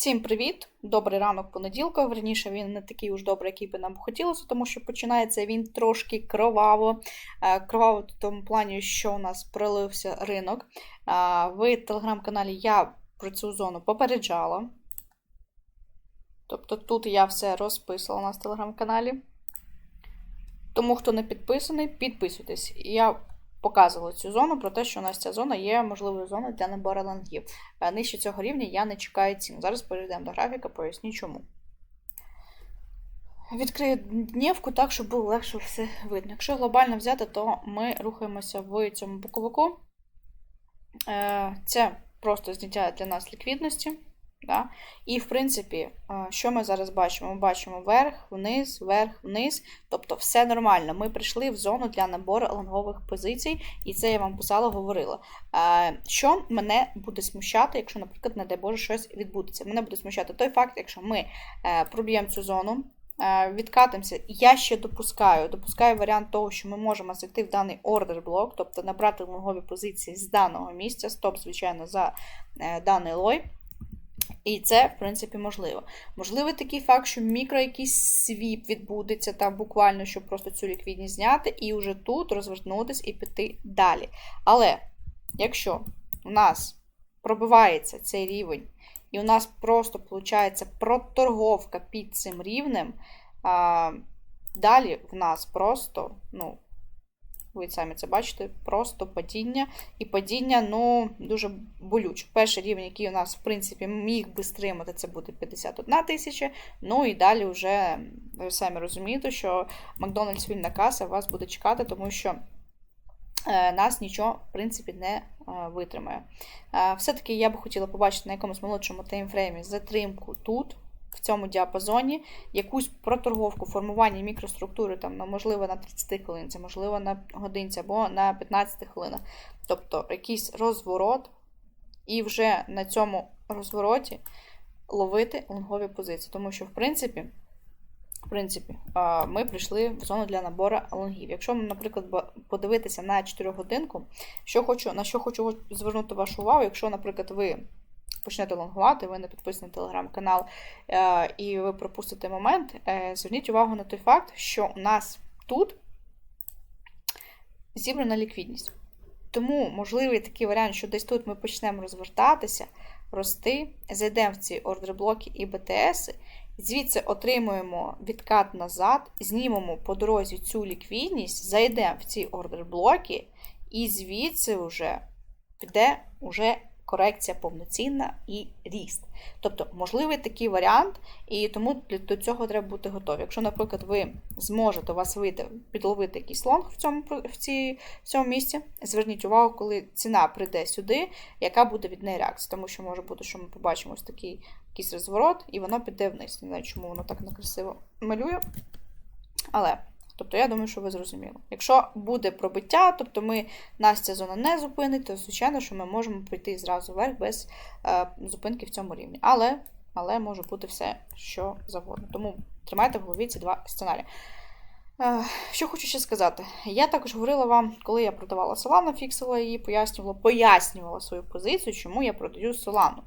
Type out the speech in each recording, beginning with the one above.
Всім привіт! Добрий ранок понеділка. Верніше, він не такий уж добрий, який би нам хотілося, тому що починається він трошки кроваво. Е, Кроваво в тому плані, що у нас пролився ринок. Е, В телеграм-каналі я про цю зону попереджала. Тобто тут я все розписувала у нас в телеграм-каналі. Тому, хто не підписаний, підписуйтесь. Я показувала цю зону про те, що у нас ця зона є можливою зоною для набору лангів. Е, Нижче цього рівня я не чекаю цін. Зараз перейдемо до графіка, поясню чому. Відкрию днівку так, щоб було легше все видно. Якщо глобально взяти, то ми рухаємося в цьому боковику. Е, Це просто зняття для нас ліквідності. Да? І, в принципі, що ми зараз бачимо? Ми бачимо вверх, вниз, вверх, вниз. Тобто все нормально. Ми прийшли в зону для набору лонгових позицій, і це я вам писала, говорила. Що мене буде смущати, якщо, наприклад, не дай Боже, щось відбудеться? Мене буде смущати той факт, якщо ми е, проб'ємо цю зону. е, Відкатимося, я ще допускаю, допускаю варіант того, що ми можемо зайти в даний ордер блок, тобто набрати лонгові позиції з даного місця, стоп, звичайно, за е, даний лой. І це, в принципі, можливо. Можливий такий факт, що мікро якийсь свіп відбудеться, там буквально, щоб просто цю ліквідність зняти, і вже тут розвернутися і піти далі. Але якщо у нас пробивається цей рівень, і у нас просто виходить проторговка під цим рівнем, а, далі в нас просто, ну, ви самі це бачите, просто падіння. І падіння ну, дуже болюче. Перший рівень, який у нас, в принципі, міг би стримати, це буде 51 тисяча. Ну і далі вже ви самі розумієте, що Макдональдс вільна каса вас буде чекати, тому що е, нас нічого, в принципі, не е, витримає. Е, Все-таки я би хотіла побачити на якомусь молодшому таймфреймі затримку тут. В цьому діапазоні якусь проторговку, формування мікроструктури, там, ну, можливо, на 30 хвилинці, можливо, на годинці або на 15 хвилинах. Тобто якийсь розворот, і вже на цьому розвороті ловити лонгові позиції. Тому що, в принципі, в принципі, ми прийшли в зону для набору лонгів. Якщо, наприклад, подивитися на 4 годинку, що хочу, на що хочу звернути вашу увагу, якщо, наприклад, ви почнете лонгувати, ви не підписані на телеграм-канал, е, і ви пропустите момент, е, зверніть увагу на той факт, що у нас тут зібрана ліквідність. Тому можливий такий варіант, що десь тут ми почнемо розвертатися, рости, зайдемо в ці ордер-блоки і БТС, звідси отримуємо відкат назад, знімемо по дорозі цю ліквідність, зайдемо в ці ордер-блоки, і звідси вже піде уже корекція повноцінна і ріст. Тобто, можливий такий варіант, і тому до цього треба бути готові. Якщо, наприклад, ви зможете у вас вийти підловити якийсь лонг в цьому, в, цій, в цьому місці, зверніть увагу, коли ціна прийде сюди, яка буде від неї реакція. Тому що може бути, що ми побачимо ось такий якийсь розворот, і воно піде вниз. Не знаю, чому воно так некрасиво малює. Але. Тобто, я думаю, що ви зрозуміли. Якщо буде пробиття, тобто ми нас ця зона не зупинить, то звичайно, що ми можемо піти зразу вверх без е, зупинки в цьому рівні. Але, але може бути все, що завгодно. Тому тримайте в голові ці два сценарії. Е, Що хочу ще сказати. Я також говорила вам, коли я продавала Solana, фіксила її, пояснювала, пояснювала свою позицію, чому я продаю Solana.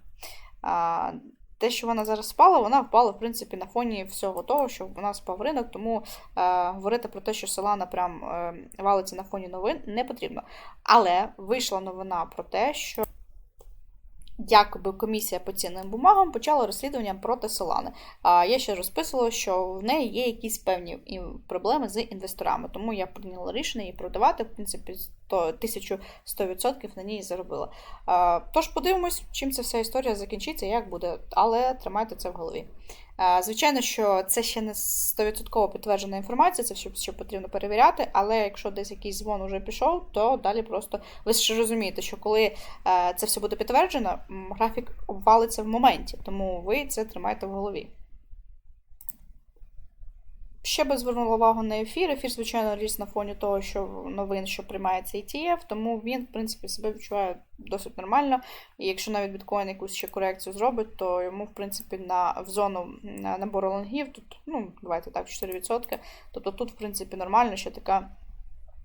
Те, що вона зараз спала, вона впала, в принципі, на фоні всього того, що вона спав ринок, тому е, говорити про те, що Солана прям е, валиться на фоні новин, не потрібно. Але вийшла новина про те, що якоби комісія по цінним бумагам почала розслідування проти Солани. Я ще розписувала, що в неї є якісь певні проблеми з інвесторами, тому я прийняла рішення її продавати. В принципі, 100, 1100% на ній заробила. Тож подивимось, чим ця вся історія закінчиться, як буде, але тримайте це в голові. Звичайно, що це ще не 100% підтверджена інформація, це все ще потрібно перевіряти, але якщо десь якийсь дзвон уже пішов, то далі просто ви ж розумієте, що коли е, це все буде підтверджено, графік обвалиться в моменті, тому ви це тримаєте в голові. Ще би звернула увагу на ефір. Ефір, звичайно, ріс на фоні того, що новин, що приймається ETF, тому він, в принципі, себе відчуває досить нормально. І якщо навіть біткоін якусь ще корекцію зробить, то йому, в принципі, на, в зону набору лонгів, тут, ну, давайте так, 4%. Тобто тут, в принципі, нормально, ще така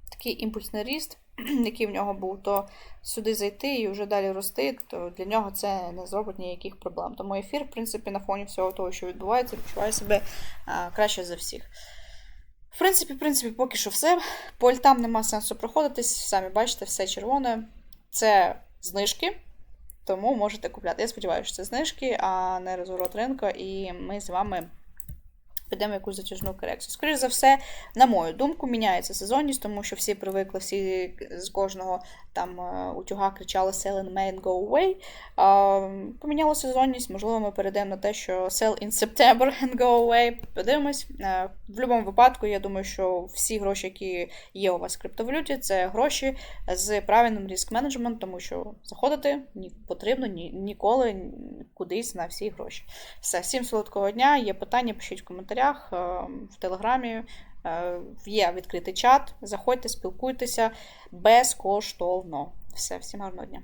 такий імпульсний ріст, який в нього був, то сюди зайти і вже далі рости, то для нього це не зробить ніяких проблем. Тому ефір, в принципі, на фоні всього того, що відбувається, відчуває себе краще за всіх. В принципі, в принципі, поки що все. По альтам нема сенсу проходитись, самі бачите, все червоне. Це знижки, тому можете купляти. Я сподіваюся, що це знижки, а не розворот ринку, і ми з вами підемо в якусь затяжну корекцію. Скоріше за все, на мою думку, міняється сезонність, тому що всі привикли, всі з кожного там е, утюга кричали Sell in May go away. Поміняла сезонність, можливо, ми перейдемо на те, що Sell in September and go away. Подивимось. Е, В будь-якому випадку, я думаю, що всі гроші, які є у вас в криптовалюті, це гроші з правильним риск менеджментом, тому що заходити ні потрібно ні, ніколи кудись на всі гроші. Все, всім солодкого дня. Є питання, пишіть в коментарях, е, в телеграмі. Е, Є відкритий чат. Заходьте, спілкуйтеся безкоштовно. Все, всім гарного дня.